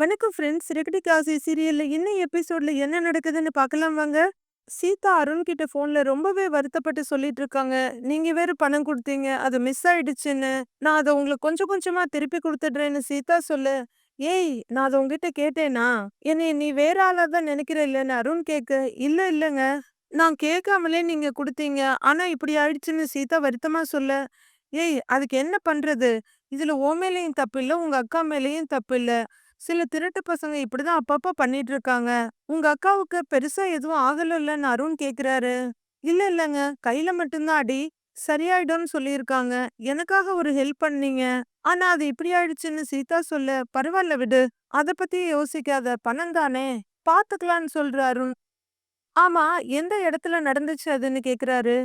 வணக்கம் ஃப்ரெண்ட்ஸ் ரெக்கடி காசி சீரியல்ல என்ன எபிசோட்ல என்ன நடக்குதுன்னு பார்க்கலாம் வாங்க சீதா அருண் கிட்ட போன்ல ரொம்பவே வருத்தப்பட்டு சொல்லிட்டு இருக்காங்க. நீங்க வேற பணம் கொடுத்தீங்க. அது மிஸ் ஆயிடுச்சுன்னு. நான் அதை உங்களுக்கு கொஞ்சம் கொஞ்சமா திருப்பி கொடுத்துடுறேன்னு சீதா சொல்லு. ஏய் நான் அதை உங்ககிட்ட கேட்டேனா? என்னை நீ வேற ஆளா தான் நினைக்கிற இல்லைன்னு அருண் கேட்க இல்ல இல்லைங்க. நான் கேட்காமலே நீங்க கொடுத்தீங்க. ஆனா இப்படி ஆயிடுச்சுன்னு சீதா வருத்தமா சொல்ல ஏய் அதுக்கு என்ன பண்றது? இதுல ஓ மேலேயும் தப்பு இல்லை உங்க அக்கா மேலேயும் தப்பு இல்லை. சில திருட்டு பசங்க இப்படிதான் அப்பப்ப பண்ணிட்டு இருக்காங்க உங்க அக்காவுக்கு பெருசா எதுவும் ஆகலன்னு அருண் கேக்குறாரு. இல்ல இல்லங்க. கையில மட்டும்தான் அடி. சரியாயிடும்னு சொல்லியிருக்காங்க. எனக்காக ஒரு ஹெல்ப் பண்ணீங்க. ஆனா அது இப்படி ஆயிடுச்சுன்னு சீதா சொல்ல. பரவாயில்ல விடு. அத பத்தி யோசிக்காத. பணம் தானே. பாத்துக்கலான்னு சொல்ற அருண். ஆமா எந்த இடத்துல நடந்துச்சு அதுன்னு கேக்குறாரு.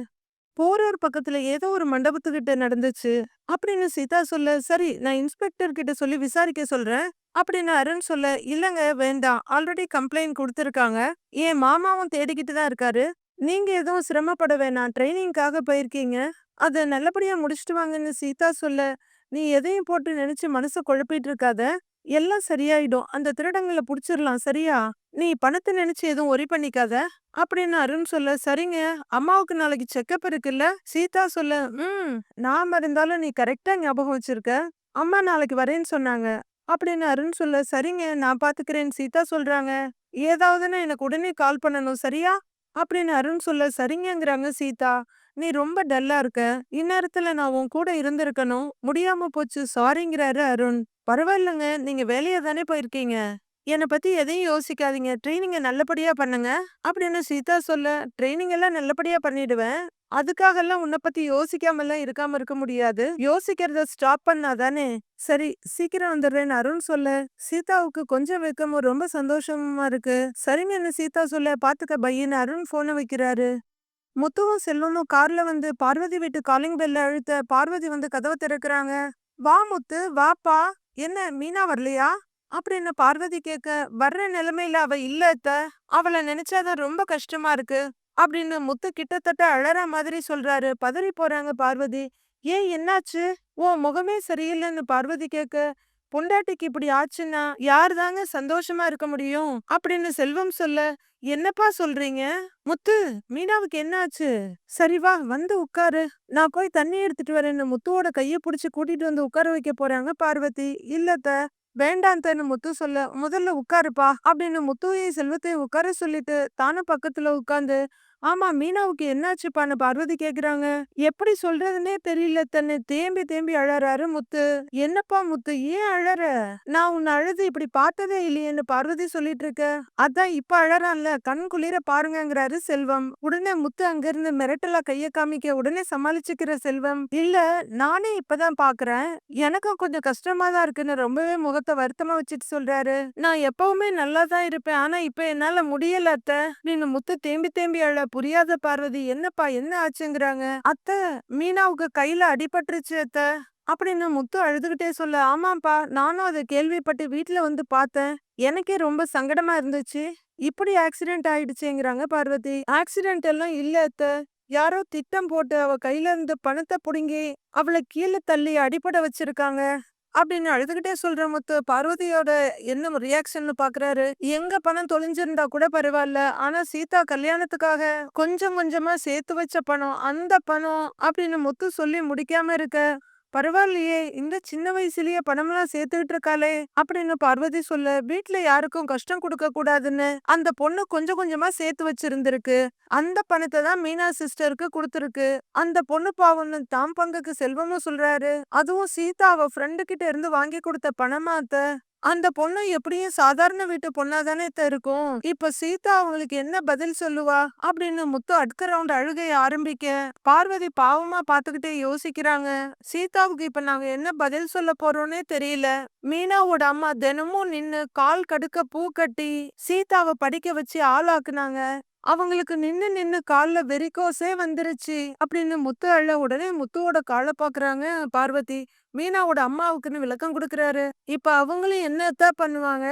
போரூர் பக்கத்துல ஏதோ ஒரு மண்டபத்துக்கிட்ட நடந்துச்சு. அப்படின்னு சீதா சொல்ல சரி நான் இன்ஸ்பெக்டர் கிட்ட சொல்லி விசாரிக்க சொல்றேன். அப்படின்னு அருண் சொல்ல இல்லங்க வேண்டாம். ஆல்ரெடி கம்ப்ளைண்ட் கொடுத்துருக்காங்க. என் மாமாவும் தேடிக்கிட்டு தான் இருக்காரு. நீங்க எதுவும் சிரமப்பட வேணாம். ட்ரைனிங்காக போயிருக்கீங்க. அத நல்லபடியா முடிச்சுட்டு வாங்கன்னு சீதா சொல்ல நீ எதையும் போட்டு நினைச்சு மனச குழப்பிட்டு இருக்காத. எல்லாம் சரியாயிடும். அந்த திருடங்களை புடிச்சிடலாம் சரியா? நீ பணத்தை நினைச்சு எதுவும் ஒரி பண்ணிக்காத. அப்படின்னு அருண் சொல்ல. சரிங்க. அம்மாவுக்கு நாளைக்கு செக்கப் இருக்குல்ல? சீதா சொல்ல. ம் நாம இருந்தாலும் நீ கரெக்டா ஞாபகம் வச்சிருக்க. அம்மா நாளைக்கு வரேன்னு சொன்னாங்க. அப்படின்னு அருண் சொல்ல. சரிங்க நான் பாத்துக்கிறேன். சீதா சொல்றாங்க. ஏதாவதுன்னு எனக்கு உடனே கால் பண்ணணும் சரியா? அப்படின்னு அருண் சொல்ல. சரிங்கங்கிறாங்க சீதா. நீ ரொம்ப டல்லா இருக்க. இந்நேரத்துல நான் உன் கூட இருந்திருக்கணும். முடியாம போச்சு. சாரிங்கிறாரு அருண். பரவாயில்லங்க. நீங்க வேலையா தானே போயிருக்கீங்க? என்னை பத்தி எதையும் யோசிக்காதீங்க. ட்ரைனிங்க நல்லபடியா பண்ணுங்க. அப்படின்னு சீதா சொல்ல ட்ரைனிங் எல்லாம் நல்லபடியா பண்ணிடுவேன். அதுக்காகலாம் உன்னை பத்தி யோசிக்காம எல்லாம் இருக்காம இருக்க முடியாது. யோசிக்கிறத ஸ்டாப் பண்ணாதானே சரி சீக்கிரம் வந்துடுறேன்னு அருண் சொல்ல சீதாவுக்கு கொஞ்சம் வெக்கமும் ரொம்ப சந்தோஷமா இருக்கு. சரிங்கன்னு சீதா சொல்ல பாத்துக்க பையன்னு அருண் போனை வைக்கிறாரு. முத்துவும் செல்வமும் கார்ல வந்து பார்வதி வீட்டு காலிங் பெல்ல அழுத்த பார்வதி வந்து கதவை திறக்கிறாங்க. வா முத்து வாப்பா. என்ன மீனா வரலையா? அப்படின்னு பார்வதி கேட்க வர்ற நிலைமையில அவ இல்ல அவளை நினைச்சாதான் ரொம்ப கஷ்டமா இருக்கு. அப்படின்னு முத்து கிட்டத்தட்ட அழற மாதிரி சொல்றாரு. பதறி போறாங்க பார்வதி. ஏன் என்னாச்சு? ஓ முகமே சரியில்லைன்னு பார்வதி கேட்க பொண்டாட்டிக்கு இப்படி ஆச்சுன்னா யார் தாங்க சந்தோஷமா இருக்க முடியும்? அப்படின்னு செல்வம் சொல்ல என்னப்பா சொல்றீங்க? முத்து மீனாவுக்கு என்னாச்சு சரி வா வந்து உட்காரு. நான் போய் தண்ணி எடுத்துட்டு வரேன்னு முத்துவோட கையை பிடிச்சி கூட்டிட்டு வந்து உட்கார வைக்க போறாங்க பார்வதி. இல்லத்த வேண்டாந்தன்னு முத்து சொல்ல முதல்ல உட்காருப்பா அப்படின்னு முத்துவையும் செல்வத்தையும் உட்கார சொல்லிட்டு தானும் பக்கத்துல உட்காந்து ஆமா மீனாவுக்கு என்னாச்சுப்பான்னு பார்வதி கேக்குறாங்க. எப்படி சொல்றதுன்னே தெரியல. தன்னை தேம்பி தேம்பி அழறாரு முத்து. என்னப்பா முத்து ஏன் அழற? நான் உன்னை அழுது இப்படி பார்த்ததே இல்லையேன்னு பார்வதி சொல்லிட்டு இருக்க அதான் இப்ப அழறான்ல. கண் குளிர பாருங்கங்கிறாரு செல்வம். உடனே முத்து அங்கிருந்து மிரட்டலா கைய காமிக்க உடனே சமாளிச்சுக்கிற செல்வம். இல்ல நானே இப்பதான் பாக்குறேன். எனக்கும் கொஞ்சம் கஷ்டமா தான் இருக்குன்னு ரொம்பவே முகத்தை வருத்தமா வச்சுட்டு சொல்றாரு. நான் எப்பவுமே நல்லா தான் இருப்பேன். ஆனா இப்ப என்னால முடியல அத்த. நீனு முத்து தேம்பி தேம்பி அழ புரியாத பார்வதி என்னப்பா என்ன ஆச்சுங்கிறாங்க? அத்தை மீனாவுக்கு கையில அடிபட்டுருச்சு அத்தை. அப்படின்னு முத்து அழுதுகிட்டே சொல்ல ஆமாப்பா நானும் அதை கேள்விப்பட்டு வீட்டுல வந்து பார்த்தேன். எனக்கே ரொம்ப சங்கடமா இருந்துச்சு. இப்படி ஆக்சிடென்ட் ஆயிடுச்சுங்கிறாங்க பார்வதி. ஆக்சிடென்ட் எல்லாம் இல்ல அத்த. யாரோ திட்டம் போட்டு அவ கையில இருந்து பணத்தை புடுங்கி அவளை கீழே தள்ளி அடிப்பட வச்சிருக்காங்க. அப்படின்னு அழுதுகிட்டே சொல்ற முத்து. பார்வதியோட என்ன ரியாக்ஷன் பாக்குறாரு. எங்க பணம் தொலைஞ்சிருந்தா கூட பரவாயில்ல ஆனா சீதா கல்யாணத்துக்காக கொஞ்சம் கொஞ்சமா சேர்த்து வச்ச பணம் அந்த பணம் அப்படின்னு முத்து சொல்லி முடிக்காம இருக்க பரவாயில்லையே இந்த சின்ன வயசுலயே பணமெல்லாம் சேர்த்துக்கிட்டு இருக்காளே அப்படின்னு பார்வதி சொல்ல வீட்டுல யாருக்கும் கஷ்டம் கொடுக்க கூடாதுன்னு அந்த பொண்ணு கொஞ்சம் கொஞ்சமா சேர்த்து வச்சிருந்திருக்கு. அந்த பணத்தை தான் மீனா சிஸ்டருக்கு கொடுத்துருக்கு. அந்த பொண்ணு பாவம்னு தாம் பங்குக்கு செல்வமும் சொல்றாரு. அதுவும் சீதா அவ ஃப்ரெண்டு கிட்ட இருந்து வாங்கி கொடுத்த பணமாத்த. அந்த பொண்ணு எப்படியும் சாதாரண வீட்டு பொண்ணா தானே இருக்கும். இப்ப சீதா அவங்களுக்கு என்ன பதில் சொல்லுவா? அப்படின்னு முத்து அடுத்த ரவுண்ட் அழுகைய ஆரம்பிக்க பார்வதி பாவமா பாத்துக்கிட்டே யோசிக்கிறாங்க. சீதாவுக்கு இப்ப நாங்க என்ன பதில் சொல்ல போறோம்னே தெரியல. மீனாவோட அம்மா தினமும் நின்னு கால் கடுக்க பூ கட்டி சீதாவை படிக்க வச்சு ஆளாக்குனாங்க. அவங்களுக்கு நின்னு நின்னு கால்ல வெறிக்கோசே வந்துருச்சு அப்படின்னு முத்து அள்ள உடனே முத்துவோட காலை பாக்குறாங்க பார்வதி. மீனாவோட அம்மாவுக்குன்னு விளக்கம் கொடுக்கறாரு. இப்ப அவங்களும் என்னத்தான் பண்ணுவாங்க?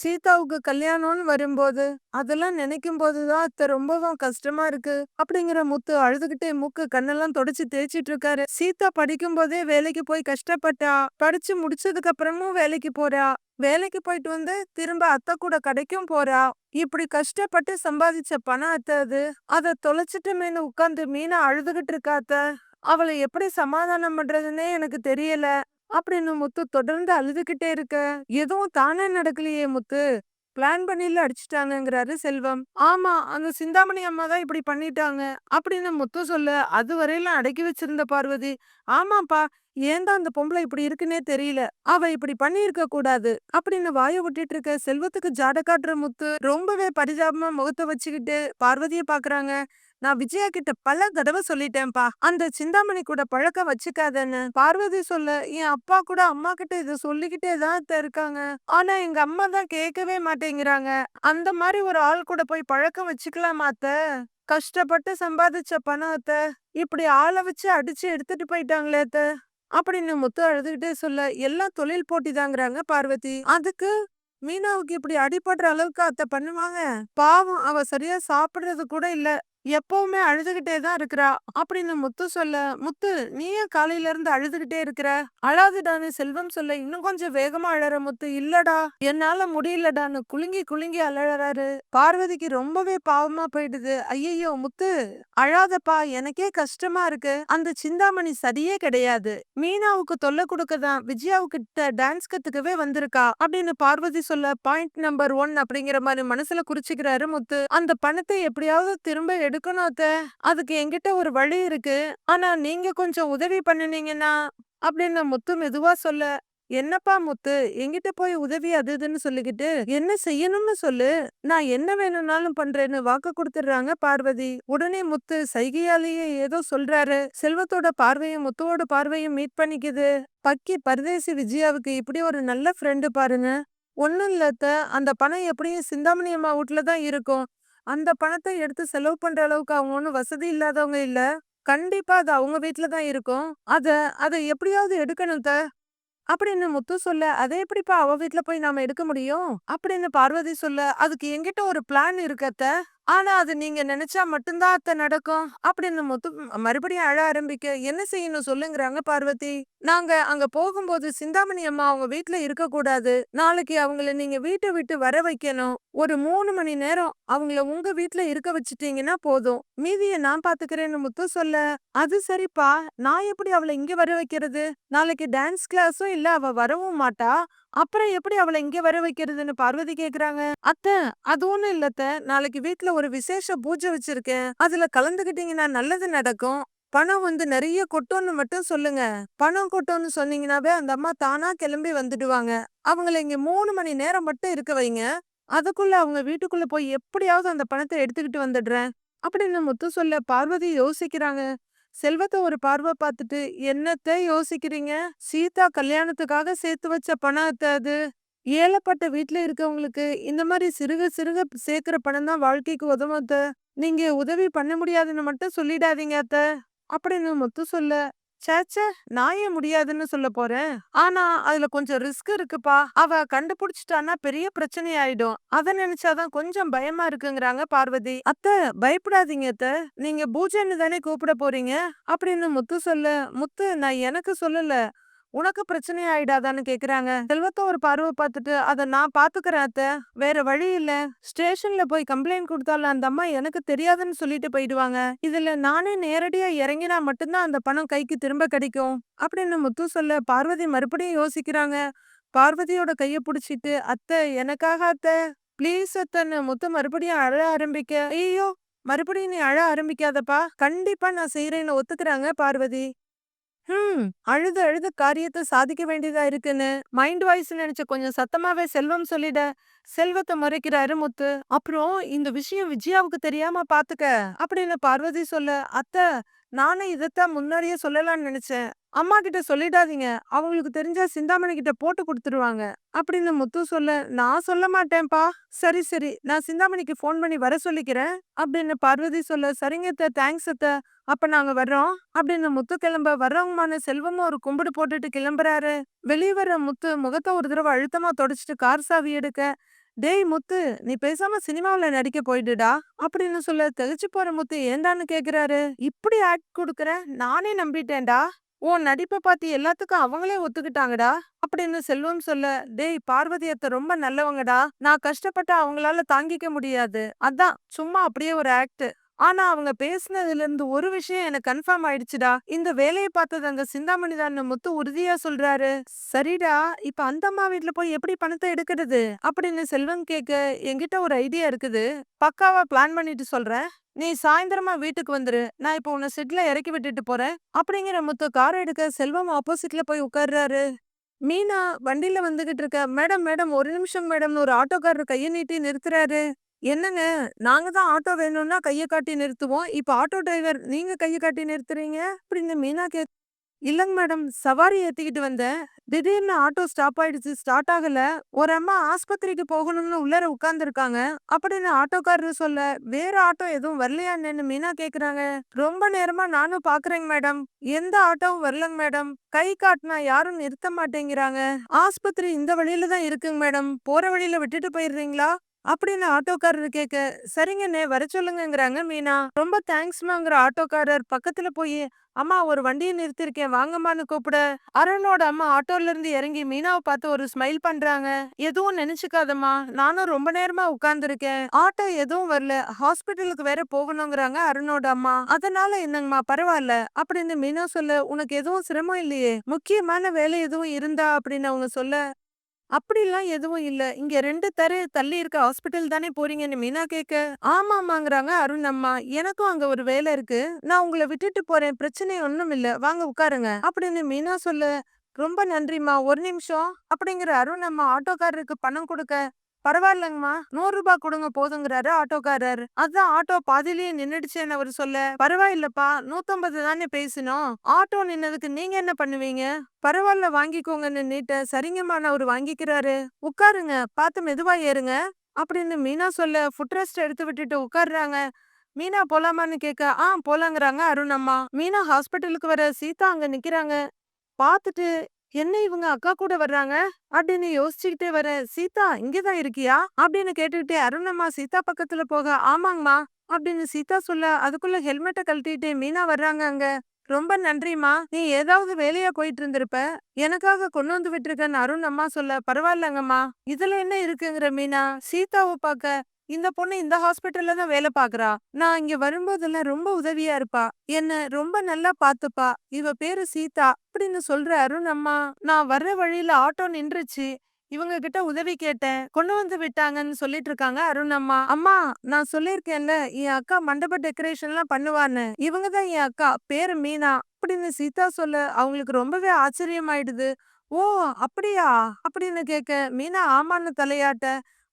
சீதாவுக்கு கல்யாணம்னு வரும்போது அதெல்லாம் நினைக்கும் போதுதான் அத்தை ரொம்பவும் கஷ்டமா இருக்கு அப்படிங்கிற முத்து அழுதுகிட்டே மூக்கு கண்ணெல்லாம் தொடச்சு தேய்ச்சிட்டு இருக்காரு. சீதா படிக்கும் போதே வேலைக்கு போய் கஷ்டப்பட்டா படிச்சு முடிச்சதுக்கு அப்புறமும் வேலைக்கு போறா. வேலைக்கு போயிட்டு வந்து திரும்ப அத்தை கூட கடைக்கும் போறா. இப்படி கஷ்டப்பட்டு சம்பாதிச்ச பணம் அத்தை அது. அதை தொலைச்சிட்டு மீன் உட்காந்து மீனா அழுதுகிட்டு இருக்கா அத்தை. அவளை எப்படி சமாதானம் பண்றதுன்னே எனக்கு தெரியல. அப்படின்னு முத்து தொடர்ந்து அழுதுகிட்டே இருக்க? எதுவும் தானே நடக்கலையே முத்து. பிளான் பண்ணில அடிச்சிட்டாங்கங்கிறாரு செல்வம். ஆமா அந்த சிந்தாமணி அம்மா தான் இப்படி பண்ணிட்டாங்க. அப்படின்னு முத்து சொல்ல அது வரையிலும் அடக்கி வச்சிருந்த பார்வதி. ஆமாப்பா ஏன்தான் அந்த பொம்பளை இப்படி இருக்குன்னே தெரியல. அவ இப்படி பண்ணியிருக்க கூடாது. அப்படின்னு வாய விட்டுட்டு இருக்க செல்வத்துக்கு ஜாட காட்டுற முத்து ரொம்பவே பரிதாபமா முகத்தை வச்சுக்கிட்டு பார்வதியை பாக்குறாங்க. நான் விஜயா கிட்ட பல தடவை சொல்லிட்டேன்ப்பா. அந்த சிந்தாமணி கூட பழக்கம் வச்சுக்காதன்னு பார்வதி சொல்ல என் அப்பா கூட அம்மா கிட்ட இதை சொல்லிக்கிட்டே தான் இருக்காங்க. ஆனா எங்க அம்மா தான் கேட்கவே மாட்டேங்கிறாங்க. அந்த மாதிரி ஒரு ஆள் கூட போய் பழக்கம் வச்சுக்கலாமா அத்தை? கஷ்டப்பட்டு சம்பாதிச்ச பணம் அத்தை. இப்படி ஆளை வச்சு அடிச்சு எடுத்துட்டு போயிட்டாங்களே அத்தை. அப்படின்னு முத்து அழுதுகிட்டே சொல்ல எல்லாம் தொழில் போட்டிதாங்கிறாங்க பார்வதி. அதுக்கு மீனாவுக்கு இப்படி அடிபடுற அளவுக்கு அத்தை பண்ணுவாங்க? பாவம் அவ சரியா சாப்பிடுறது கூட இல்ல. எப்பவுமே அழுதுகிட்டே தான் இருக்கிறா. அப்படின்னு முத்து சொல்ல முத்து நீயே காலையில இருந்து அழுதுகிட்டே இருக்கிற? அழாதுடான்னு செல்வம் சொல்ல இன்னும் கொஞ்சம் வேகமா அழற முத்து இல்லடா. என்னால முடியலடான்னு குலுங்கி குலுங்கி அழறாரு. பார்வதிக்கு ரொம்பவே பாவமா போயிடுது. ஐயையோ முத்து அழாதப்பா. எனக்கே கஷ்டமா இருக்கு. அந்த சிந்தாமணி சரியே கிடையாது. மீனாவுக்கு தொல்லை கொடுக்கதான் விஜயாவுக்கு டான்ஸ் கத்துக்கவே வந்திருக்கா. அப்படின்னு பார்வதி சொல்ல பாயிண்ட் நம்பர் ஒன் அப்படிங்கிற மாதிரி மனசுல குறிச்சுக்கிறாரு முத்து. அந்த பணத்தை எப்படியாவது திரும்ப எடுக்கணும் அத்த. அதுக்கு என்கிட்ட ஒரு வழி இருக்கு. ஆனா நீங்க கொஞ்சம் உதவி பண்ணுனீங்கன்னா அப்படின்னு முத்து மெதுவா சொல்ல என்னப்பா முத்து என்கிட்ட போய் உதவி அது இதுன்னு சொல்லிக்கிட்டு என்ன செய்யணும்னு சொல்லு. நான் என்ன வேணும்னாலும் பண்றேன்னு வாக்கு கொடுத்துடுறாங்க பார்வதி. உடனே முத்து சைகையாலேயே ஏதோ சொல்றாரு. செல்வத்தோட பார்வையும் முத்துவோட பார்வையும் மீட் பண்ணிக்குது. பக்கி பரதேசி விஜயாவுக்கு இப்படி ஒரு நல்ல ஃப்ரெண்டு பாருங்க. ஒண்ணும் இல்லத்த அந்த பணம் எப்படியும் சிந்தாமணி அம்மா வீட்டுல தான் இருக்கும். அந்த பணத்தை எடுத்து செலவு பண்ற அளவுக்கு அவங்க ஒன்றும் வசதி இல்லாதவங்க இல்ல. கண்டிப்பா அது அவங்க வீட்டுல தான் இருக்கும். அத அத எப்படியாவது எடுக்கணும் த. அப்படின்னு முத்து சொல்ல அதை எப்படிப்பா அவ வீட்டுல போய் நாம எடுக்க முடியும்? அப்படின்னு பார்வதி சொல்ல அதுக்கு என்கிட்ட ஒரு பிளான் இருக்கத்த ஆனா அது நீங்க நினைச்சா மட்டும்தான் அத்தை நடக்கும். அப்படின்னு முத்து மறுபடியும் அழ ஆரம்பிக்க என்ன செய்யணும் சொல்லுங்கிறாங்க பார்வதி. நாங்க அங்க போகும்போது சிந்தாமணி அம்மா அவங்க வீட்டுல இருக்க கூடாது நாளைக்கு அவங்கள நீங்க வீட்டை விட்டு வர வைக்கணும். ஒரு மூணு மணி நேரம் அவங்கள உங்க வீட்டுல இருக்க வச்சுட்டீங்கன்னா போதும். மீதிய நான் பாத்துக்கிறேன்னு முத்து சொல்ல அது சரிப்பா. நான் எப்படி அவளை இங்க வர வைக்கிறது? நாளைக்கு டான்ஸ் கிளாஸும் இல்ல. அவ வரவும் மாட்டா. அப்புறம் எப்படி அவளை இங்க வர வைக்கிறதுன்னு பார்வதி கேக்குறாங்க அத்த அது ஒண்ணும் இல்லத்த. நாளைக்கு வீட்டுல ஒரு விசேஷ பூஜை வச்சிருக்கேன். அதுல கலந்துகிட்டீங்கன்னா நல்லது நடக்கும். பணம் வந்து நிறைய கொட்டோன்னு மட்டும் சொல்லுங்க. பணம் கொட்டோன்னு சொன்னீங்கன்னாவே அந்த அம்மா தானா கிளம்பி வந்துடுவாங்க. அவங்கள இங்க மூணு மணி நேரம் மட்டும் இருக்க வைங்க. அதுக்குள்ள அவங்க வீட்டுக்குள்ள போய் எப்படியாவது அந்த பணத்தை எடுத்துக்கிட்டு வந்துடுறேன். அப்படின்னு முத்து சொல்ல பார்வதி யோசிக்கிறாங்க. செல்வத்தை ஒரு பார்வை பார்த்துட்டு என்னத்த யோசிக்கிறீங்க? சீதா கல்யாணத்துக்காக சேர்த்து வச்ச பணம் அத்தை அது? ஏழப்பட்ட வீட்டில் இருக்கவங்களுக்கு இந்த மாதிரி சிறுக சிறுக சேர்க்குற பணம் தான் வாழ்க்கைக்கு உதவும் அத்தை. நீங்க உதவி பண்ண முடியாதுன்னு மட்டும் சொல்லிடாதீங்க அத்த. அப்படின்னு முத்து சொல்ல சேச்சே நான் ஏன் முடியாதுன்னு சொல்ல போறேன்? ஆனா அதுல கொஞ்சம் ரிஸ்க் இருக்குப்பா. அவ கண்டுபிடிச்சிட்டான்னா பெரிய பிரச்சனை ஆயிடும் அத நினைச்சாதான் கொஞ்சம் பயமா இருக்குங்கிறாங்க பார்வதி. அத்தை பயப்படாதீங்க அத்த. நீங்க பூஜைன்னு தானே கூப்பிட போறீங்க? அப்படின்னு முத்து சொல்ல. முத்து நான் எனக்கு சொல்லல. உனக்கு பிரச்சனை ஆயிடாதான்னு கேக்குறாங்க. செல்வத்தை ஒரு பார்வை பார்த்துட்டு அதை நான் பாத்துக்கிறேன் அத்த. வேற வழி இல்ல. ஸ்டேஷன்ல போய் கம்ப்ளைண்ட் கொடுத்தாலும் அந்த அம்மா எனக்கு தெரியாதுன்னு சொல்லிட்டு போயிடுவாங்க. இதுல நானே நேரடியா இறங்கினா மட்டும்தான் அந்த பணம் கைக்கு திரும்ப கிடைக்கும். அப்படின்னு முத்து சொல்ல பார்வதி மறுபடியும் யோசிக்கிறாங்க. பார்வதியோட கைய பிடிச்சிட்டு அத்தை எனக்காக அத்தை. ப்ளீஸ் அத்தன்னு முத்து மறுபடியும் அழ ஆரம்பிக்க ஐயோ மறுபடியும் நீ அழ ஆரம்பிக்காதப்பா. கண்டிப்பா நான் செய்யறேன்னு ஒத்துக்கிறாங்க பார்வதி. ஹம். அழுது அழுது காரியத்த சாதிக்க வேண்டியதா இருக்குன்னு மைண்ட் வாய்ஸ் நினைச்ச கொஞ்சம் சத்தமாவே செல்வம் சொல்லிட செல்வத்தை முறைக்கிறாரு முத்து அப்புறம் இந்த விஷயம் விஜயாவுக்கு தெரியாம பாத்துக்க அப்படின்னு பார்வதி சொல்ல அத்தை நானும் இதைத்தான் முன்னாடியே சொல்லலாம்னு நினைச்சேன். அம்மா கிட்ட சொல்லிடாதீங்க. அவங்களுக்கு தெரிஞ்சா சிந்தாமணி கிட்ட போட்டு கொடுத்துருவாங்க. அப்படின்னு முத்து சொல்ல நான் சொல்ல மாட்டேன்ப்பா. சரி சரி. நான் சிந்தாமணிக்கு ஃபோன் பண்ணி வர சொல்லிக்கிறேன். அப்படின்னு பார்வதி சொல்ல சரிங்க அத்தை தேங்க்ஸ் அத்தை. அப்ப நாங்க வர்றோம். அப்படின்னு முத்து கிளம்ப வர்றவங்கமான செல்வமும் ஒரு கும்பிடு போட்டுட்டு கிளம்புறாரு. வெளியே வர்ற முத்து முகத்தை ஒரு தடவை அழுத்தமா தொடச்சிட்டு கார் சாவி எடுக்க டேய் முத்து நீ பேசாம சினிமாவில நடிக்க போயிடுடா அப்படின்னு சொல்ல திகச்சு போற முத்து ஏண்டான்னு கேக்குறாரு? இப்படி ஆக்ட் கொடுக்குற? நானே நம்பிட்டேன்டா. உன் நடிப்ப பார்த்து எல்லாத்துக்கும் அவங்களே ஒத்துக்கிட்டாங்கடா அப்படின்னு செல்வம் சொல்ல டேய் பார்வதியத்தை ரொம்ப நல்லவங்கடா. நான் கஷ்டப்பட்டா அவங்களால தாங்கிக்க முடியாது. அதான் சும்மா அப்படியே ஒரு ஆக்ட் ஆனா அவங்க பேசுனதுல இருந்து ஒரு விஷயம் எனக்கு கன்ஃபார்ம் ஆயிடுச்சுடா. இந்த வேலையை பார்த்தது அங்க சிந்தாமணி தான். முத்து உறுதியா சொல்றாரு. சரிடா இப்ப அந்த அம்மா வீட்ல போய் எப்படி பணத்தை எடுக்கிறது? அப்படின்னு செல்வம் கேட்க என்கிட்ட ஒரு ஐடியா இருக்குது. பக்காவா பிளான் பண்ணிட்டு சொல்றேன். நீ சாயந்தரமா வீட்டுக்கு வந்துரு. நான் இப்போ உன்னை செட்ல இறக்கி விட்டுட்டு போறேன். அப்படிங்கிற முத்து கார் எடுக்க செல்வம் ஆப்போசிட்ல போய் உட்கார்றாரு. மீனா வண்டியில வந்துகிட்டு இருக்க மேடம் மேடம் ஒரு நிமிஷம் மேடம்னு ஒரு ஆட்டோக்காரர் கையை நீட்டி நிறுத்துறாரு. என்னங்க? நாங்க தான் ஆட்டோ வேணும்னா கைய காட்டி நிறுத்துவோம். இப்ப ஆட்டோ டிரைவர் நீங்க கைய காட்டி நிறுத்துறீங்க? அப்படின்னு மீனா கே இல்லங்க மேடம். சவாரி ஏத்திக்கிட்டு வந்தேன். திடீர்னு ஆட்டோ ஸ்டாப் ஆயிடுச்சு. ஸ்டார்ட் ஆகல. ஒரு அம்மா ஆஸ்பத்திரிக்கு போகணும்னு உள்ளர உட்கார்ந்துருக்காங்க. அப்படின்னு ஆட்டோக்காரர் சொல்ல வேற ஆட்டோ எதுவும் வரலையான்னு மீனா கேக்குறாங்க. ரொம்ப நேரமா நானும் பாக்குறேங்க மேடம். எந்த ஆட்டோவும் வரலங்க மேடம். கை காட்டினா யாரும் நிறுத்த மாட்டேங்கிறாங்க. ஆஸ்பத்திரி இந்த வழியில தான் இருக்குங்க மேடம். போற வழியில விட்டுட்டு போயிடுறீங்களா? அப்படின்னு ஆட்டோக்காரர் கேட்க சரிங்கண்ணே வர சொல்லுங்கங்கிறாங்க மீனா. ரொம்ப தேங்க்ஸ்மாங்கிற ஆட்டோக்காரர் பக்கத்துல போய் அம்மா ஒரு வண்டியை நிறுத்திருக்கேன் வாங்கம்மான்னு கூப்பிட. அருணோட அம்மா ஆட்டோல இருந்து இறங்கி மீனாவை பார்த்து ஒரு ஸ்மைல் பண்றாங்க. எதுவும் நினைச்சுக்காதம்மா. நானும் ரொம்ப நேரமா உட்கார்ந்துருக்கேன். ஆட்டோ எதுவும் வரல. ஹாஸ்பிட்டலுக்கு வேற போகணுங்கிறாங்க அருணோட அம்மா. அதனால என்னங்கம்மா பரவாயில்ல. அப்படின்னு மீனா சொல்ல உனக்கு எதுவும் சிரமம் இல்லையே. முக்கியமான வேலை எதுவும் இருந்தா? அப்படின்னு அவங்க சொல்ல அப்படிலாம் எதுவும் இல்ல. இங்க 2 தெரு தள்ளி இருக்க ஹாஸ்பிட்டல் தானே போறீங்கன்னு மீனா கேட்க, ஆமாமாங்கிறாங்க அருண் அம்மா. எனக்கும் அங்க ஒரு வேலை இருக்கு. நான் உங்களை விட்டுட்டு போறேன். பிரச்சனை ஒண்ணும் இல்ல. வாங்க உட்காருங்க. அப்படின்னு மீனா சொல்ல, ரொம்ப நன்றிம்மா. ஒரு நிமிஷம். அப்படிங்கிற அருண் அம்மா ஆட்டோக்காரருக்கு பணம் கொடுக்க, பரவாயில்லங்கம்மா. நூறு ரூபாய் கொடுங்க போதுங்கிறாரு ஆட்டோக்காரர். அதான் ஆட்டோ பாதிலேயே நின்னுடுச்சேன்னு அவரு சொல்ல, பரவாயில்லப்பா. 150 தானே பேசினோம். ஆட்டோ நின்னதுக்கு நீங்க என்ன பண்ணுவீங்க? பரவாயில்ல வாங்கிக்கோங்கன்னு நீட்ட, சரிங்கம்மான்னு அவர் வாங்கிக்கிறாரு. உட்காருங்க. பார்த்து மெதுவா ஏறுங்க. அப்படின்னு மீனா சொல்ல ஃபுட் ரெஸ்ட் எடுத்து விட்டுட்டு உட்கார்றாங்க. மீனா போலாமான்னு கேட்க, ஆ போலாங்கிறாங்க அருண் அம்மா. மீனா ஹாஸ்பிட்டலுக்கு வர சீதா அங்க நிக்கிறாங்க. பார்த்துட்டு என்ன இவங்க அக்கா கூட வர்றாங்க? அப்படின்னு யோசிச்சுக்கிட்டே வர சீதா இங்கதான் இருக்கியா? அப்படின்னு கேட்டுக்கிட்டே அருணம்மா சீதா பக்கத்துல போக. ஆமாங்கம்மா அப்படின்னு சீதா சொல்ல அதுக்குள்ள ஹெல்மெட்டை கழட்டிட்டு மீனா வர்றாங்க அங்க. ரொம்ப நன்றிம்மா. நீ ஏதாவது வேலையா போயிட்டு இருந்திருப்ப எனக்காக கொண்டு வந்து விட்டுருக்கன்னு அருண் அம்மா சொல்ல பரவாயில்லங்கம்மா. இதுல என்ன இருக்குங்கிற மீனா? சீதாவை பார்க்க இந்த பொண்ணு இந்த ஹாஸ்பிட்டல்ல தான் வேலை பாக்குறா நான் இங்க வரும்போதெல்லாம் ரொம்ப உதவியா இருப்பா. என்ன ரொம்ப நல்லா பாத்துப்பா இவ பேரு சீதா அப்படின்னு சொல்ற அருண் அம்மா நான் வர்ற வழியில ஆட்டோ நின்றுச்சு. இவங்க கிட்ட உதவி கேட்டேன். கொண்டு வந்து விட்டாங்கன்னு சொல்லிட்டு இருக்காங்க அருண் அம்மா. அம்மா நான் சொல்லியிருக்கேன்ல என் அக்கா மண்டப டெக்கரேஷன் எல்லாம் பண்ணுவான்னு. இவங்க தான் என் அக்கா. பேரு மீனா அப்படின்னு சீதா சொல்ல அவங்களுக்கு ரொம்பவே ஆச்சரியமாயிடுது. ஓ அப்படியா? அப்படின்னு கேட்க மீனா ஆமான்னு தலையாட்ட.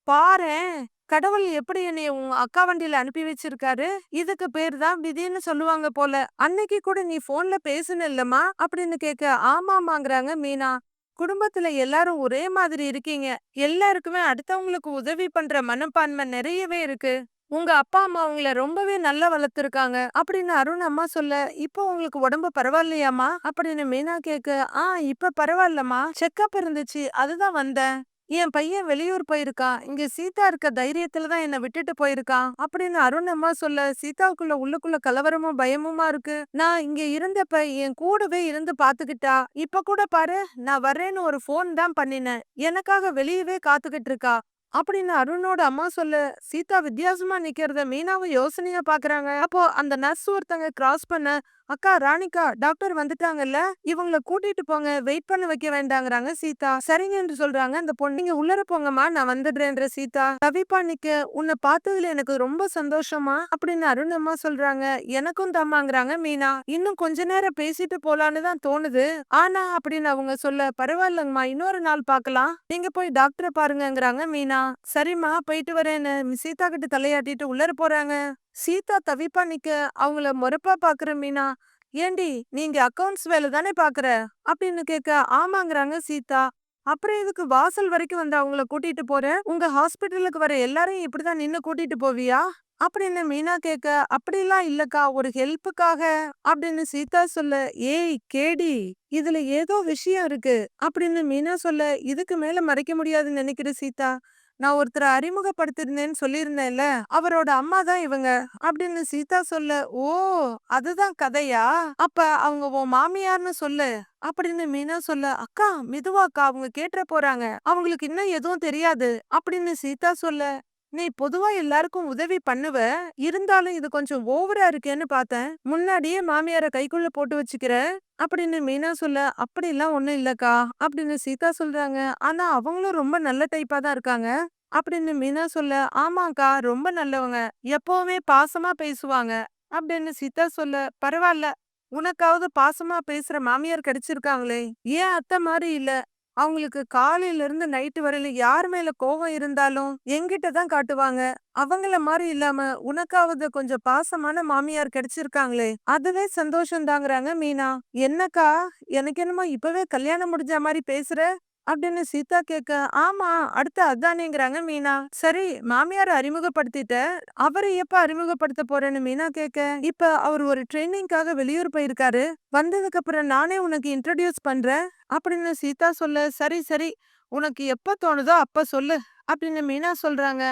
பாரேன். கடவுள் எப்படி என்னைய உன் அக்கா வண்டியில அனுப்பி வச்சிருக்காரு? இதுக்கு பேர் தான் விதின்னு சொல்லுவாங்க போல. அன்னைக்கு கூட நீ போன்ல பேசுன இல்லம்மா? அப்படின்னு கேட்க ஆமாமாங்கிறாங்க மீனா. குடும்பத்துல எல்லாரும் ஒரே மாதிரி இருக்கீங்க. எல்லாருக்குமே அடுத்தவங்களுக்கு உதவி பண்ற மனப்பான்மை நிறையவே இருக்கு. உங்க அப்பா அம்மா உங்களை ரொம்பவே நல்லா வளர்த்துருக்காங்க. அப்படின்னு அருண் அம்மா சொல்ல இப்போ உங்களுக்கு உடம்பு பரவாயில்லையாம்மா? அப்படின்னு மீனா கேக்கு ஆ இப்ப பரவாயில்லம்மா. செக்கப் இருந்துச்சு. அதுதான் வந்தேன். என் பையன் வெளியூர் போயிருக்கான் இங்க சீதா இருக்க தைரியத்துல தான் என்ன விட்டுட்டு போயிருக்கான் அப்படின்னு அருண் அம்மா சொல்ல சீதாவுக்குள்ள உள்ளுக்குள்ள கலவரமும் பயமுமா இருக்கு? நான் இங்க இருந்தப்ப என் கூடவே இருந்து பாத்துக்கிட்டா? இப்ப கூட பாரு நான் வர்றேன்னு ஒரு போன் தான் பண்ணினேன். எனக்காக வெளியவே காத்துக்கிட்டு இருக்கா? அப்படின்னு அருணோட அம்மா சொல்ல சீதா வித்தியாசமா நிக்கிறத மீனாவும் யோசனையா பாக்குறாங்க. அப்போ அந்த நர்ஸ் ஒருத்தங்க கிராஸ் பண்ண அக்கா ராணிகா டாக்டர் வந்துட்டாங்கல்ல இவங்கள கூட்டிட்டு போங்க வெயிட் பண்ண வைக்க வேண்டாங்கிறாங்க சீதா. சரிங்க என்று சொல்றாங்க அந்த பொண்ணு நீங்க உள்ளர போங்கம்மா நான் வந்துடுறேன்ற சீதா. தவிப்பா நிக்க உன்னை பார்த்ததுல எனக்கு ரொம்ப சந்தோஷமா? அப்படின்னு அருணம்மா சொல்றாங்க. எனக்கும் தம்மாங்கிறாங்க மீனா. இன்னும் கொஞ்ச நேரம் பேசிட்டு போலான்னு தான் தோணுது. ஆனா அப்படின்னு அவங்க சொல்ல பரவாயில்லங்கம்மா இன்னொரு நாள் பார்க்கலாம் நீங்க போய் டாக்டரை பாருங்கங்கிறாங்க மீனா. சரிம்மா போயிட்டு வரேன்னு. சீதா கிட்ட தலையாட்டிட்டு உள்ளர போறாங்க. சீதா தவிப்பா நிக்க அவங்கள முறப்பா பாக்குற மீனா ஏண்டி நீங்க அக்கவுண்ட்ஸ் வேலை தானே பாக்குற? அப்படின்னு கேட்க ஆமாங்கிறாங்க சீதா அப்புறம் இதுக்கு வாசல் வரைக்கும் வந்து அவங்கள கூட்டிட்டு போறேன் உங்க ஹாஸ்பிட்டலுக்கு வர எல்லாரையும் இப்படிதான் நின்னு கூட்டிட்டு போவியா? அப்படின்னு மீனா கேட்க அப்படிலாம் இல்லக்கா ஒரு ஹெல்ப்புக்காக. அப்படின்னு சீதா சொல்ல ஏய் கேடி இதுல ஏதோ விஷயம் இருக்கு. அப்படின்னு மீனா சொல்ல இதுக்கு மேல மறைக்க முடியாதுன்னு நினைக்கிற சீதா நான் ஒருத்தரை அறிமுகப்படுத்திருந்தேன்னு சொல்லியிருந்தேன்ல அவரோட அம்மா தான் இவங்க அப்படின்னு சீதா சொல்ல ஓ அதுதான் கதையா? அப்ப அவங்க உன் மாமியார்னு சொல்லு அப்படின்னு மீனா சொல்ல அக்கா மெதுவாக்கா அவங்க கேட்டுற போறாங்க. அவங்களுக்கு இன்னும் எதுவும் தெரியாது அப்படின்னு சீதா சொல்ல நீ பொதுவா எல்லாருக்கும் உதவி பண்ணுவ. இருந்தாலும் இது கொஞ்சம் ஓவரா இருக்கேன்னு பார்த்தேன். முன்னாடியே மாமியார கைக்குள்ள போட்டு வச்சுக்கிற. அப்படின்னு மீனா சொல்ல அப்படிலாம் ஒண்ணும் இல்லக்கா அப்படின்னு சீதா சொல்றாங்க. ஆனா அவங்களும் ரொம்ப நல்ல டைப்பா தான் இருக்காங்க. அப்படின்னு மீனா சொல்ல ஆமாக்கா ரொம்ப நல்லவங்க. எப்பவுமே பாசமா பேசுவாங்க அப்படின்னு சீதா சொல்ல பரவாயில்ல உனக்காவது பாசமா பேசுற மாமியார் கிடைச்சிருக்காங்களே. ஏன் அத்தை மாதிரி இல்ல? அவங்களுக்கு காலையில இருந்து நைட்டு வரையில யார் மேல கோவம் இருந்தாலும் என்கிட்ட தான் காட்டுவாங்க. அவங்கள மாதிரி இல்லாம உனக்காவது கொஞ்சம் பாசமான மாமியார் கிடைச்சிருக்காங்களே அதுவே சந்தோஷம் தாங்கிறாங்க மீனா. என்னக்கா எனக்கு என்னமோ இப்பவே கல்யாணம் முடிஞ்ச மாதிரி பேசுற? அப்படின்னு சீதா கேட்க ஆமா அடுத்து அதானேங்கிறாங்க மீனா. சரி மாமியார அறிமுகப்படுத்திட்ட அவரை எப்ப அறிமுகப்படுத்த போறேன்னு மீனா கேட்க இப்ப அவர் ஒரு ட்ரைனிங்காக வெளியூர் போயிருக்காரு. வந்ததுக்கு அப்புறம் நானே உனக்கு இன்ட்ரடியூஸ் பண்றேன். அப்படின்னு சீதா சொல்ல சரி சரி உனக்கு எப்ப தோணுதோ அப்ப சொல்லு அப்படின்னு மீனா சொல்றாங்க.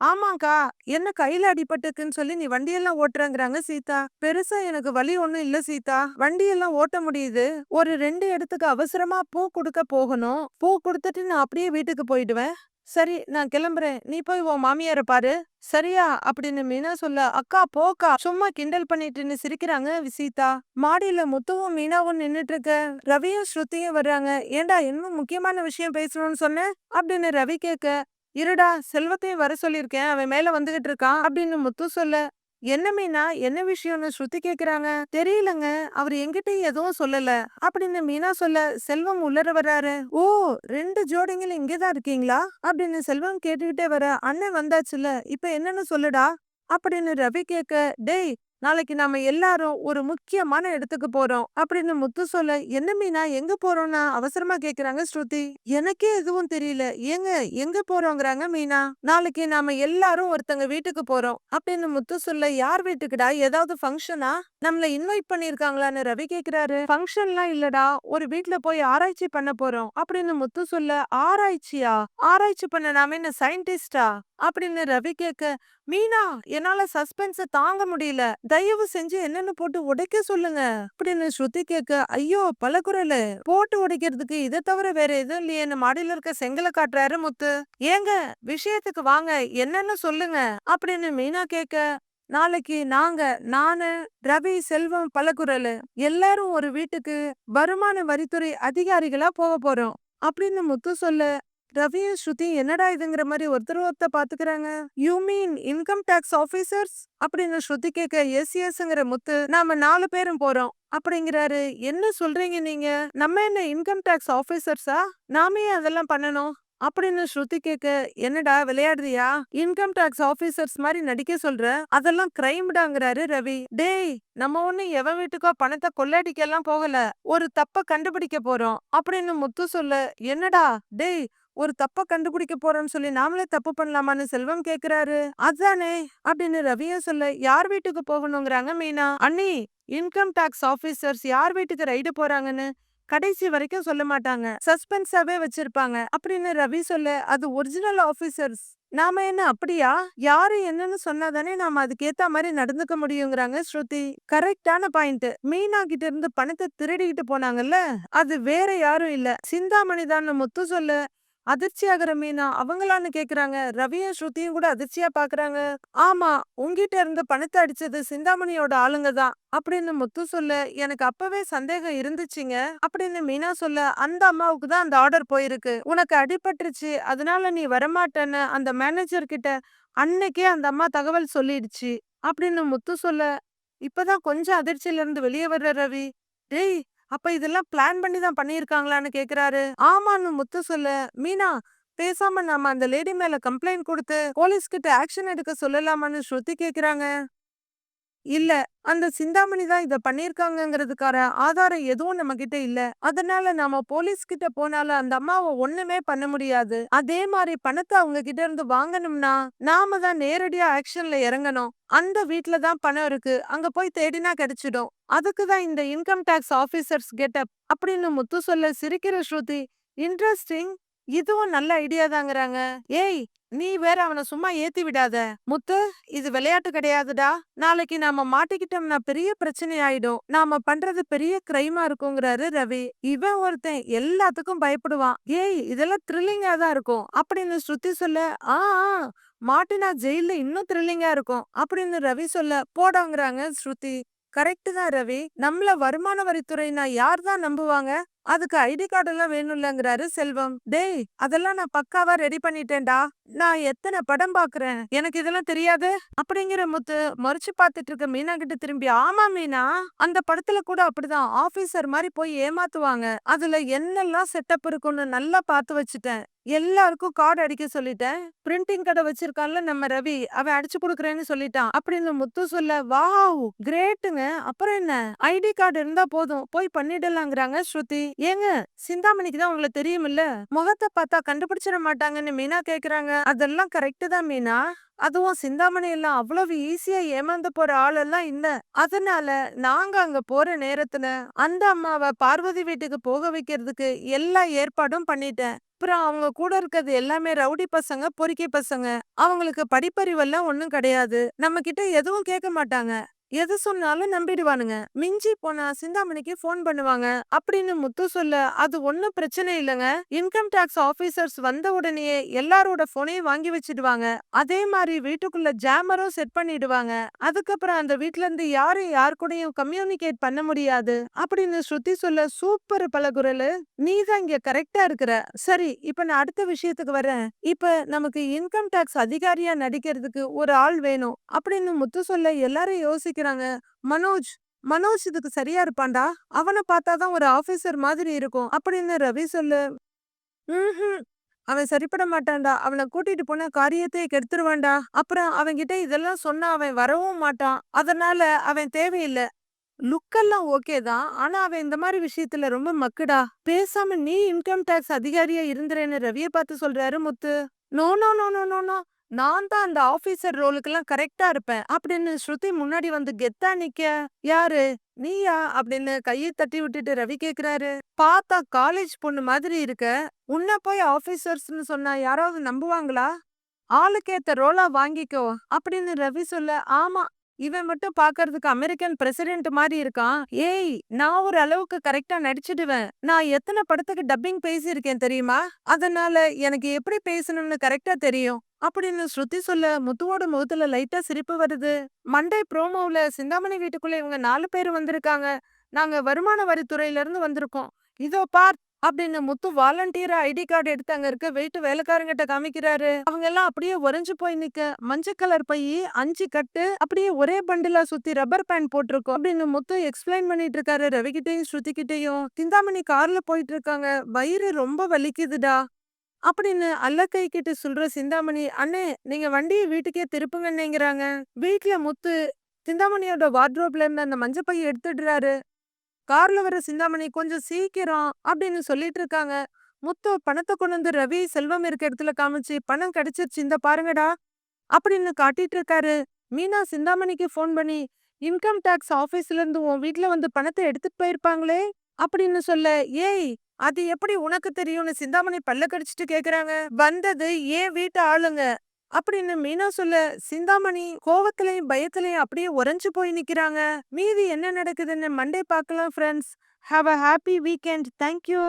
ஆமாக்கா என்ன கையில அடிபட்டுக்குன்னு சொல்லி நீ வண்டியெல்லாம் ஓட்டுறங்கிறாங்க சீதா. பெருசா எனக்கு வலி ஒன்றும் இல்ல சீதா. வண்டியெல்லாம் ஓட்ட முடியுது. ஒரு ரெண்டு இடத்துக்கு அவசரமா பூ கொடுக்க போகணும். பூ கொடுத்துட்டு நான் அப்படியே வீட்டுக்கு போயிடுவேன். சரி நான் கிளம்புறேன். நீ போய் உன் மாமியார பாரு. சரியா? அப்படின்னு மீனா சொல்ல அக்கா போக்கா. சும்மா கிண்டல் பண்ணிட்டுன்னு சிரிக்கிறாங்க விசீதா. மாடியில முத்துவும் மீனாவும் நின்னுட்டு இருக்க ரவியும் ஸ்ருதியும் வர்றாங்க. ஏண்டா இன்னும் முக்கியமான விஷயம் பேசணும்னு சொன்னேன் அப்படின்னு ரவி கேட்க இருடா செல்வத்தையும் வர சொல்லியிருக்கேன். அவன் மேல வந்துகிட்டு இருக்கான். அப்படின்னு முத்து சொல்ல என்ன மீனா என்ன விஷயம்னு ஸ்ருதி கேக்குறாங்க? தெரியலங்க. அவர் எங்கிட்ட எதுவும் சொல்லல. அப்படின்னு மீனா சொல்ல செல்வம் உள்ளர வர்றாரு ஓ ரெண்டு ஜோடிங்களும் இங்கதான் இருக்கீங்களா? அப்படின்னு செல்வம் கேட்டுக்கிட்டே வர அண்ணன் வந்தாச்சுல இப்ப என்னன்னு சொல்லுடா? அப்படின்னு ரவி கேட்க டேய் நாளைக்கு நாம எல்லாரும் ஒரு முக்கியமான இடத்துக்கு போறோம் அப்படின்னு முத்து சொல்ல என்ன மீனா எங்க போறோம்னா அவசரமா கேக்குறாங்க ஸ்ருதி? எனக்கே எதுவும் தெரியல. ஏங்க எங்க போறோங்கிறாங்க மீனா? நாளைக்கு நாம எல்லாரும் ஒருத்தங்க வீட்டுக்கு போறோம். அப்படின்னு முத்து சொல்ல யார் வீட்டுக்குடா? ஏதாவது ஃபங்க்ஷனா? நம்மள இன்வைட் பண்ணிருக்காங்களான்னு ரவி கேக்குறாரு. ஃபங்க்ஷன்லாம் இல்லடா ஒரு வீட்ல போய் ஆராய்ச்சி பண்ண போறோம். அப்படின்னு முத்து சொல்ல ஆராய்ச்சியா? ஆராய்ச்சி பண்ண நாம என்ன சயின்டிஸ்டா? அப்படின்னு ரவி கேட்க மீனா என்னால சஸ்பென்ஸ தாங்க முடியல. தயவு செஞ்சு என்னன்னு போட்டு உடைக்க சொல்லுங்க. அப்படின்னு ஸ்ருதி கேட்க ஐயோ பலகுரலு. போட்டு உடைக்கிறதுக்கு இதை தவிர வேற எதுவும் இல்லையேன்னு மாடியில இருக்க செங்கலை காட்டுறாரு முத்து. ஏங்க விஷயத்துக்கு வாங்க. என்னன்னு சொல்லுங்க. அப்படின்னு மீனா கேட்க நாளைக்கு நாங்க நானு ரவி செல்வம் பலகுரலு எல்லாரும் ஒரு வீட்டுக்கு வருமான வரித்துறை அதிகாரிகளா போக போறோம். அப்படின்னு முத்து சொல்ல ரவியும் ஸ்ருதி என்னடா இதுங்கிற மாதிரி ஒருத்தர் ஒருத்தர் பாத்துக்கிறாங்க. You mean income tax officers அப்படின்னு ஸ்ருதி கேட்க எஸ் எஸ்ங்கிற முத்து நாம நாலு பேரும் போறோம். அப்படிங்கிறாரு. என்ன சொல்றீங்க நீங்க? நம்ம என்ன இன்கம் டேக்ஸ் ஆபீசர்ஸா நாமே அதெல்லாம் பண்ணணும்? அப்படின்னு ஸ்ருதி கேட்க என்னடா விளையாடுறியா? இன்கம் டாக்ஸ் ஆபீசர்ஸ் மாதிரி நடிக்க சொல்ற? அதெல்லாம் கிரைம்டாங்கிறாரு ரவி. டேய் நம்ம ஒண்ணு எவன் வீட்டுக்கோ பணத்தை கொள்ளையடிக்க எல்லாம் போகல. ஒரு தப்ப கண்டுபிடிக்க போறோம். அப்படின்னு முத்து சொல்ல என்னடா? டேய் ஒரு தப்ப கண்டுபிடிக்க போறோம்னு சொல்லி நாமளே தப்பு பண்ணலாமான்னு செல்வம் கேக்குறாரு. அதானே? அப்படின்னு ரவியும் சொல்ல யார் வீட்டுக்கு போகணுங்கிறாங்க மீனா? அண்ணி இன்கம் டாக்ஸ் ஆபீசர்ஸ் யார் வீட்டுக்கு ரைடு போறாங்கன்னு கடைசி வரைக்கும் சொல்ல மாட்டாங்க. சஸ்பென்ஸாவே வச்சிருப்பாங்க. அப்படின்னு ரவி சொல்ல அது ஒரிஜினல் ஆபீசர்ஸ் நாம என்ன அப்படியா? யாரு என்னன்னு சொன்னாதானே நாம அதுக்கேத்த மாதிரி நடந்துக்க முடியுங்கிறாங்க ஸ்ருதி. கரெக்டான பாயிண்ட் மீனா கிட்ட இருந்து பணத்தை திருடிக்கிட்டு போனாங்கல்ல? அது வேற யாரும் இல்ல. சிந்தாமணி தான் முத்து சொல்லு அதிர்ச்சி ஆகுற மீனா அவங்களான்னு கேக்குறாங்க. ரவியும் ஸ்ருதியும் கூட அதிர்ச்சியா பாக்குறாங்க. ஆமா உங்ககிட்ட இருந்து பணத்தை அடிச்சது சிந்தாமணியோட ஆளுங்க தான் அப்படின்னு முத்து சொல்ல எனக்கு அப்பவே சந்தேகம் இருந்துச்சுங்க அப்படின்னு மீனா சொல்ல அந்த அம்மாவுக்கு தான் அந்த ஆர்டர் போயிருக்கு. உனக்கு அடிபட்டுருச்சு. அதனால நீ வரமாட்டேன்னு அந்த மேனேஜர் கிட்ட அன்னைக்கே அந்த அம்மா தகவல் சொல்லிடுச்சு அப்படின்னு முத்து சொல்ல இப்பதான் கொஞ்சம் அதிர்ச்சியில இருந்து வெளியே வர்ற ரவி. டேய் அப்ப இதெல்லாம் பிளான் பண்ணி தான் பண்ணியிருக்காங்களான்னு கேக்குறாரு. ஆமான்னு முத்து சொல்ல. மீனா பேசாம நாம அந்த லேடி மேல கம்ப்ளைண்ட் கொடுத்து போலீஸ் கிட்ட ஆக்ஷன் எடுக்க சொல்லலாமான்னு ஸ்ருதி கேக்குறாங்க. இல்ல அந்த சிந்தாமணி தான் இத பண்ணியிருக்காங்கிறதுக்கான ஆதாரம் எதுவும் நம்ம கிட்ட இல்ல. அதனால நாம போலீஸ் கிட்ட போனாலும் அந்த அம்மாவை ஒண்ணுமே பண்ண முடியாது. அதே மாதிரி பணத்தை அவங்க கிட்ட இருந்து வாங்கணும்னா நாம தான் நேரடியா ஆக்ஷன்ல இறங்கணும். அந்த வீட்ல தான் பணம் இருக்கு. அங்க போய் தேடினா கிடைச்சிடும். அதுக்கு தான் இந்த இன்கம் டேக்ஸ் ஆபீசர்ஸ் கெட்டப் அப்படின்னு முத்து சொல்ல சிரிக்கிற ஸ்ருதி இன்ட்ரெஸ்டிங் இதுவும் நல்ல ஐடியா தாங்கிறாங்க. ஏய் நீ வேற அவனை சும்மா ஏத்தி விடாத. முத்து இது விளையாட்டு கிடையாதுடா. நாளைக்கு நாம மாட்டிக்கிட்டோம்னா பெரிய பிரச்சனை ஆயிடும். நாம பண்றது பெரிய கிரைமா இருக்குங்கிறாரு ரவி. இவன் ஒருத்தன் எல்லாத்துக்கும் பயப்படுவான். ஏய் இதெல்லாம் த்ரில்லிங்கா தான் இருக்கும். அப்படின்னு ஸ்ருதி சொல்ல ஆ ஆ, மாட்டினா ஜெயில இன்னும் த்ரில்லிங்கா இருக்கும். அப்படின்னு ரவி சொல்ல போடாங்கறாங்க ஸ்ருதி. கரெக்ட் தான் ரவி. நம்மள வருமான வரித்துறைனா யார் தான் நம்புவாங்க? அதுக்கு ஐடி கார்டு எல்லாம் வேணும்லங்கிறாரு செல்வம். டேய் அதெல்லாம் நான் பக்காவா ரெடி பண்ணிட்டேன்டா. நான் எத்தனை படம் பாக்குறேன்? எனக்கு இதெல்லாம் தெரியாது? அப்படிங்கிற முத்து மறைச்சு பார்த்துட்டு இருக்க மீனா கிட்ட திரும்பி ஆமா மீனா அந்த படத்துல கூட அப்படிதான். ஆபீசர் மாதிரி போய் ஏமாத்துவாங்க. அதுல என்னெல்லாம் செட்டப் இருக்கும்னு நல்லா பார்த்து வச்சுட்டேன். எல்லாருக்கும் கார்டு அடிக்க சொல்லிட்டேன். பிரிண்டிங் கடை வச்சிருக்கான்ல நம்ம ரவி அவன் அடிச்சு கொடுக்குறேன்னு சொல்லிட்டான். அப்படின்னு முத்து சொல்ல வாவ் கிரேட்டுங்க அப்புறம் என்ன? ஐடி கார்டு இருந்தா போதும். போய் பண்ணிடலாங்கிறாங்க ஸ்ருதி. ஏங்க சிந்தாமணிக்கு தான் உங்களை தெரியுமில்ல? முகத்தை பார்த்தா கண்டுபிடிச்சிட மாட்டாங்கன்னு மீனா கேக்குறாங்க. அதெல்லாம் கரெக்டு தான் மீனா. அதுவும் சிந்தாமணி எல்லாம் அவ்வளவு ஈஸியா ஏமாந்து போற ஆளெல்லாம் இல்ல. அதனால நாங்க அங்க போற நேரத்துல அந்த அம்மாவை பார்வதி வீட்டுக்கு போக வைக்கிறதுக்கு எல்லா ஏற்பாடும் பண்ணிட்டேன். அப்புறம் அவங்க கூட இருக்கிறது எல்லாமே ரவுடி பசங்க பொறுக்கி பசங்க. அவங்களுக்கு படிப்பறிவெல்லாம் ஒன்றும் கிடையாது. நம்ம கிட்ட எதுவும் கேட்க மாட்டாங்க. எது சொன்னாலும் நம்பிடுவானுங்க. மிஞ்சி போனா சிந்தாமணிக்கு ஃபோன் பண்ணுவாங்க. அப்படின்னு முத்து சொல்ல அது ஒன்னும் பிரச்சனை இல்லைங்க. இன்கம் டாக்ஸ் ஆபீசர்ஸ் வந்த உடனேயே எல்லாரோட போனையும் வாங்கி வச்சிடுவாங்க. அதே மாதிரி வீட்டுக்குள்ள ஜாமரும் செட் பண்ணிடுவாங்க. அதுக்கப்புறம் அந்த வீட்ல இருந்து யாரும் யார் கூடயும் கம்யூனிகேட் பண்ண முடியாது. அப்படின்னு ஸ்ருதி சொல்ல சூப்பர் பலகுரலு நீ தான் இங்க கரெக்டா இருக்கிற. சரி இப்ப நான் அடுத்த விஷயத்துக்கு வரேன் இப்ப நமக்கு இன்கம் டாக்ஸ் அதிகாரியா நடிக்கிறதுக்கு ஒரு ஆள் வேணும். அப்படின்னு முத்து சொல்ல எல்லாரும் யோசிக்கிறாங்க மனோஜ் மனோஜ் இதுக்கு சரியா இருப்பான்டா. அவனை பார்த்தாதான் ஒரு ஆபீசர் மாதிரி இருக்கும். அப்படின்னு ரவி சொல்லு? ம் அவன் சரிப்பட மாட்டான்டா. அவனை கூட்டிட்டு போன காரியத்தையே கெடுத்துருவான்டா. அப்புறம் அவன்கிட்ட இதெல்லாம் சொன்னா அவன் வரவும் மாட்டான். அதனால அவன் தேவையில்லை. லுக்கெல்லாம் ஓகே தான். ஆனா அவன் இந்த மாதிரி விஷயத்துல ரொம்ப மக்குடா. பேசாம நீ இன்கம் டேக்ஸ் அதிகாரியா இருந்துறேன்னு ரவிய பார்த்து சொல்றாரு Muthu. No no no no no no. நான் தான் அந்த ஆபீசர் ரோலுக்கெல்லாம் கரெக்டா இருப்பேன். அப்படின்னு ஸ்ருதி முன்னாடி வந்து கெத்தா நிக்க யாரு? நீயா? அப்படின்னு கையை தட்டி விட்டுட்டு ரவி கேக்குறாரு. பார்த்தா காலேஜ் பொண்ணு மாதிரி இருக்க. உன்ன போய் ஆபீசர்ஸ்னு சொன்னா யாராவது நம்புவாங்களா? ஆளுக்கேத்த ரோலா வாங்கிக்கோ. அப்படின்னு ரவி சொல்ல ஆமா இவன் மட்டும் பாக்குறதுக்கு அமெரிக்கன் பிரசிடென்ட் மாதிரி இருக்கான். ஏய் நான் ஒரு அளவுக்கு கரெக்டா நடிச்சிடுவேன். நான் எத்தனை படத்துக்கு டப்பிங் பேசியிருக்கேன் தெரியுமா? அதனால எனக்கு எப்படி பேசணும்னு கரெக்டா தெரியும். அப்படின்னு ஸ்ருதி சொல்ல முத்துவோட முகத்துல லைட்டா சிரிப்பு வருது. மண்டே ப்ரோமோவில சிந்தாமணி வீட்டுக்குள்ள இவங்க நாலு பேர் வந்திருக்காங்க. நாங்க வருமான வரித்துறையில இருந்து வந்திருக்கோம். இதோ பார் அப்படின்னு முத்து வாலண்டியரா ஐடி கார்டு எடுத்து அங்க இருக்க வெயிட்டு வேலைக்காரங்கிட்ட காமிக்கிறாரு. அவங்க எல்லாம் அப்படியே உறைஞ்சு போய் நிக்க. மஞ்சள் கலர் பை அஞ்சு கட்டு அப்படியே ஒரே பண்டிலா சுத்தி ரப்பர் பேண்ட் போட்டிருக்கோம் அப்படின்னு முத்து எக்ஸ்பிளைன் பண்ணிட்டு இருக்காரு ரவிகிட்டையும் ஸ்ருதிகிட்டையும். சிந்தாமணி கார்ல போயிட்டு இருக்காங்க. வயிறு ரொம்ப வலிக்குதுடா அப்படின்னு அல்லக்கை கிட்ட சொல்ற சிந்தாமணி அண்ணே நீங்க வண்டியை வீட்டுக்கே திருப்புங்கன்னுங்கிறாங்க. வீட்ல முத்து சிந்தாமணியோட வார்ட்ரோப்ல இருந்து அந்த மஞ்சள் பைய எடுத்துடுறாரு. கார்ல வர சிந்தாமணி கொஞ்சம் சீக்கிரம் அப்படின்னு சொல்லிட்டு இருக்காங்க. முத்து பணத்தை கொண்டு வந்து ரவி செல்வம் இருக்க இடத்துல காமிச்சு பணம் கிடைச்சிருச்சு இந்த பாருங்கடா அப்படின்னு காட்டிட்டு இருக்காரு. மீனா சிந்தாமணிக்கு ஃபோன் பண்ணி இன்கம் டேக்ஸ் ஆஃபீஸ்ல இருந்து உன் வீட்ல வந்து பணத்தை எடுத்துட்டு போயிருப்பாங்களே அப்படின்னு சொல்ல ஏய் அது எப்படி உனக்கு தெரியும்னு சிந்தாமணி பல்ல கடிச்சிட்டு கேக்குறாங்க. வந்தது ஏன் வீட்டு ஆளுங்க. அப்படின்னு மீனா சொல்ல சிந்தாமணி கோவத்திலையும் பயத்திலையும் அப்படியே உறைஞ்சு போய் நிக்கிறாங்க. மீதி என்ன நடக்குதுன்னு மண்டே பார்க்கலாம் friends have a happy weekend thank you